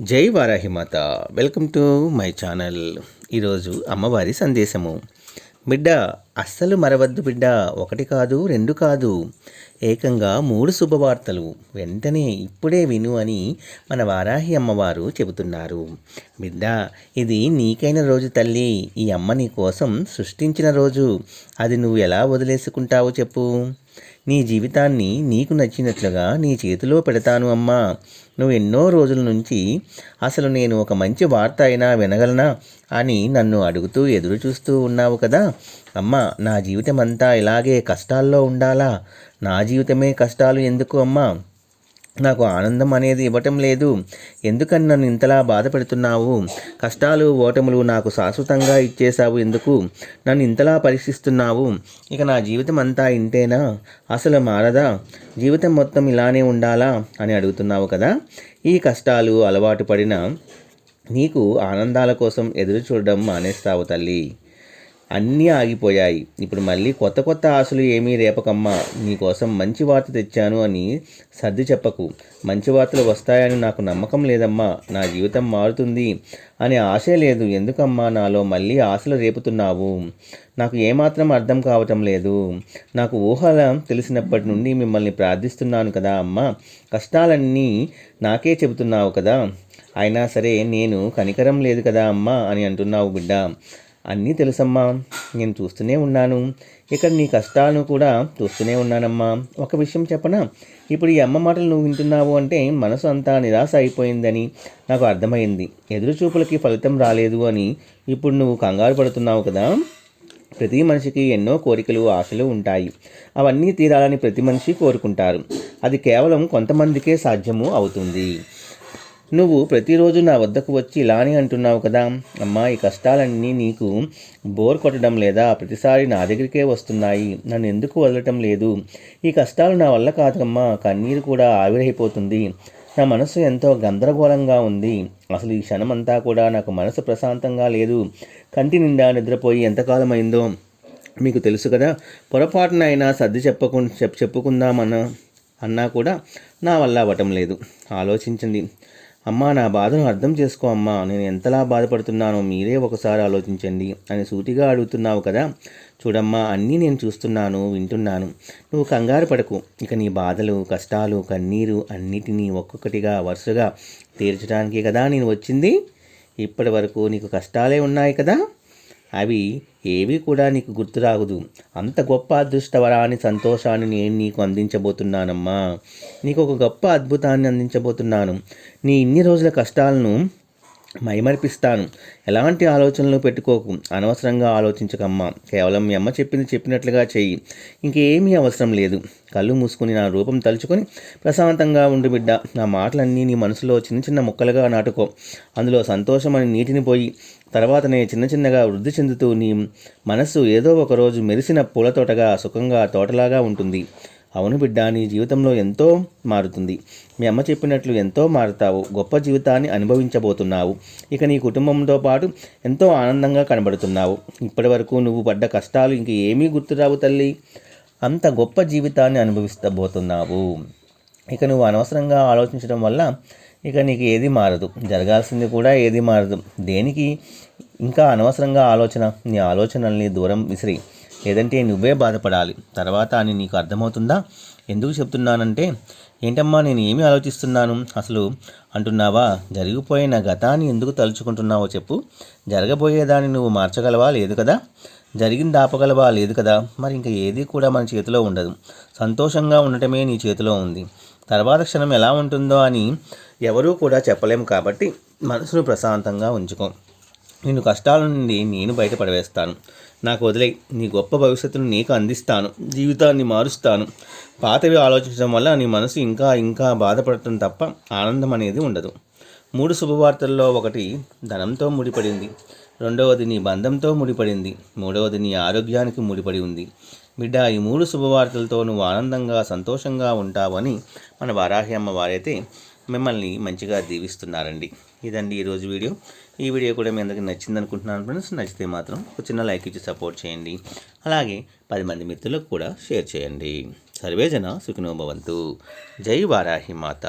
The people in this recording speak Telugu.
జై Varahimata welcome to my channel. ఈరోజు అమ్మవారి సందేశము. బిడ్డ అస్సలు మరవద్దు బిడ్డ. ఒకటి కాదు రెండు కాదు. ఏకంగా మూడు శుభవార్తలు. వెంటనే ఇప్పుడే విను అని మన వారాహి అమ్మవారు చెబుతున్నారు. బిడ్డ ఇది నీకైన రోజు తల్లి. ఈ అమ్మ నీ కోసం సృష్టించిన రోజు. అది నువ్వు ఎలా వదిలేసుకుంటావో చెప్పు. నీ జీవితాన్ని నీకు నచ్చినట్లుగా నీ చేతిలో పెడతాను అమ్మా. నువ్వు ఎన్నో రోజుల నుంచి అసలు నేను ఒక మంచి వార్త అయినా వినగలనా అని నన్ను అడుగుతూ ఎదురు చూస్తూ ఉన్నావు కదా. అమ్మా నా జీవితం అంతా ఇలాగే కష్టాల్లో ఉండాలా? నా జీవితమే కష్టాలు ఎందుకు అమ్మా? నాకు ఆనందం అనేది ఇవ్వటం లేదు. ఎందుకని నన్ను ఇంతలా బాధ పెడుతున్నావు? కష్టాలు ఓటములు నాకు శాశ్వతంగా ఇచ్చేశావు ఎందుకు? నన్ను ఇంతలా పరీక్షిస్తున్నావు? ఇక నా జీవితం అంతా ఇంతేనా? అసలు మారదా? జీవితం మొత్తం ఇలానే ఉండాలా? అని అడుగుతున్నావు కదా? ఈ కష్టాలు అలవాటు పడిన నీకు ఆనందాల కోసం ఎదురు చూడడం మానేస్తావు తల్లి. అన్నీ ఆగిపోయాయి. ఇప్పుడు మళ్ళీ కొత్త కొత్త ఆశలు ఏమీ రేపకమ్మా. నీకోసం మంచి వార్త తెచ్చాను అని సర్ది చెప్పకు. మంచి వార్తలు వస్తాయని నాకు నమ్మకం లేదమ్మా. నా జీవితం మారుతుంది అనే ఆశే లేదు. ఎందుకమ్మా నాలో మళ్ళీ ఆశలు రేపుతున్నావు? నాకు ఏమాత్రం అర్థం కావటం లేదు. నాకు ఊహల తెలిసినప్పటి నుండి మిమ్మల్ని ప్రార్థిస్తున్నాను కదా అమ్మా. కష్టాలన్నీ నాకే చెబుతున్నావు కదా. అయినా సరే నేను కనికరం లేదు కదా అమ్మా అని అంటున్నావు బిడ్డ. అన్నీ తెలుసమ్మా. నేను చూస్తూనే ఉన్నాను. ఇక్కడ నీ కష్టాలను కూడా చూస్తూనే ఉన్నానమ్మా. ఒక విషయం చెప్పనా? ఇప్పుడు ఈ అమ్మ మాటలు నువ్వు వింటున్నావు అంటే మనసు అంతా నిరాశ అయిపోయిందని నాకు అర్థమైంది. ఎదురు చూపులకి ఫలితం రాలేదు అని ఇప్పుడు నువ్వు కంగారు పడుతున్నావు కదా? ప్రతి మనిషికి ఎన్నో కోరికలు ఆశలు ఉంటాయి. అవన్నీ తీరాలని ప్రతి మనిషి కోరుకుంటారు. అది కేవలం కొంతమందికే సాధ్యము అవుతుంది. నువ్వు ప్రతిరోజు నా వద్దకు వచ్చి ఇలానే అంటున్నావు కదా. అమ్మా ఈ కష్టాలన్నీ నీకు బోర్ కొట్టడం లేదా ప్రతిసారి నా దగ్గరికే వస్తున్నాయి. నన్ను ఎందుకు వదలటం లేదు? ఈ కష్టాలు నా వల్ల కాదమ్మా. కన్నీరు కూడా ఆవిరైపోతుంది. నా మనసు ఎంతో గందరగోళంగా ఉంది. అసలు ఈ క్షణమంతా కూడా నాకు మనసు ప్రశాంతంగా లేదు. కంటి నిండా నిద్రపోయి ఎంతకాలమైందో మీకు తెలుసు కదా. పొరపాటున అయినా సర్ది చెప్పకు చెప్ చెప్పుకుందామన్న అన్నా కూడా నా వల్ల అవ్వటం లేదు. ఆలోచించండి. అమ్మా నా బాధను అర్థం చేసుకో అమ్మా. నేను ఎంతలా బాధపడుతున్నానో మీరే ఒకసారి ఆలోచించండి అని సూటిగా అడుగుతున్నావు కదా. చూడమ్మా అన్నీ నేను చూస్తున్నాను వింటున్నాను. నువ్వు కంగారు పడకు. ఇక నీ బాధలు కష్టాలు కన్నీరు అన్నిటినీ ఒక్కొక్కటిగా వరుసగా తీర్చడానికి కదా నేను వచ్చింది. ఇప్పటి వరకు నీకు కష్టాలే ఉన్నాయి కదా? అవి ఏవి కూడా నీకు గుర్తురాగదు అంత గొప్ప అదృష్టవరాన్ని సంతోషాన్ని నేను నీకు అందించబోతున్నానమ్మా. నీకు ఒక గొప్ప అద్భుతాన్ని అందించబోతున్నాను. నీ ఇన్ని రోజుల కష్టాలను మైమర్పిస్తాను. ఎలాంటి ఆలోచనలు పెట్టుకోకు. అనవసరంగా ఆలోచించకమ్మా. కేవలం మీ అమ్మ చెప్పింది చెప్పినట్లుగా చెయ్యి. ఇంకేమీ అవసరం లేదు. కళ్ళు మూసుకుని నా రూపం తలుచుకొని ప్రశాంతంగా ఉండు బిడ్డ. నా మాటలన్నీ నీ మనసులో చిన్న చిన్న ముక్కలుగా నాటుకో. అందులో సంతోషం అని నీటిని పోయి తర్వాతనే చిన్న చిన్నగా వృద్ధి చెందుతూ నీ మనస్సు ఏదో ఒక రోజు మెరిసిన పూల తోటగా సుఖంగా తోటలాగా ఉంటుంది. అవును బిడ్డ నీ జీవితంలో ఎంతో మారుతుంది. మీ అమ్మ చెప్పినట్లు ఎంతో మారుతావు. గొప్ప జీవితాన్ని అనుభవించబోతున్నావు. ఇక నీ కుటుంబంతో పాటు ఎంతో ఆనందంగా కనబడుతున్నావు. ఇప్పటి వరకు నువ్వు పడ్డ కష్టాలు ఇంక ఏమీ గుర్తురావు తల్లి. అంత గొప్ప జీవితాన్ని అనుభవిస్తబోతున్నావు. ఇక నువ్వు అనవసరంగా ఆలోచించడం వల్ల ఇక నీకు ఏది మారదు. జరగాల్సింది కూడా ఏది మారదు. దేనికి? ఇంకా అనవసరంగా ఆలోచన. నీ ఆలోచనల్ని దూరం విసిరి. లేదంటే నువ్వే బాధపడాలి. తర్వాత అని నీకు అర్థమవుతుందా? ఎందుకు చెప్తున్నానంటే ఏంటమ్మా నేను ఏమి ఆలోచిస్తున్నాను? అసలు అంటున్నావా? జరిగిపోయిన గతాన్ని ఎందుకు తలుచుకుంటున్నావో చెప్పు. జరగబోయేదాన్ని నువ్వు మార్చగలవా? లేదు కదా. జరిగింది ఆపగలవా? లేదు కదా. మరి ఇంకా ఏది కూడా మన చేతిలో ఉండదు. సంతోషంగా ఉండటమే నీ చేతిలో ఉంది. తర్వాత క్షణం ఎలా ఉంటుందో అని ఎవరూ కూడా చెప్పలేము కాబట్టి మనసును ప్రశాంతంగా ఉంచుకో. నిన్ను కష్టాల నుండి నేను బయటపడవేస్తాను. నాకు వదిలే నీ గొప్ప భవిష్యత్తును నీకు అందిస్తాను. జీవితాన్ని మారుస్తాను. పాతవి ఆలోచించడం వల్ల నీ మనసు ఇంకా ఇంకా బాధపడటం తప్ప ఆనందం అనేది ఉండదు. మూడు శుభవార్తల్లో ఒకటి ధనంతో ముడిపడింది. రెండవది నీ బంధంతో ముడిపడింది. మూడవది నీ ఆరోగ్యానికి ముడిపడి ఉంది. బిడ్డ ఈ మూడు శుభవార్తలతో నువ్వు ఆనందంగా సంతోషంగా ఉంటావని మన వారాహి అమ్మ వారైతే మిమ్మల్ని మంచిగా దీవిస్తున్నారండి. ఇదండి ఈరోజు వీడియో. ఈ వీడియో కూడా మీ అందరికీ నచ్చింది అనుకుంటున్నాను ఫ్రెండ్స్. నచ్చితే మాత్రం ఒక చిన్న లైక్ ఇచ్చి సపోర్ట్ చేయండి. అలాగే పది మంది మిత్రులకు కూడా షేర్ చేయండి. సర్వేజన సుఖినోభవంతు జై వారాహి మాత.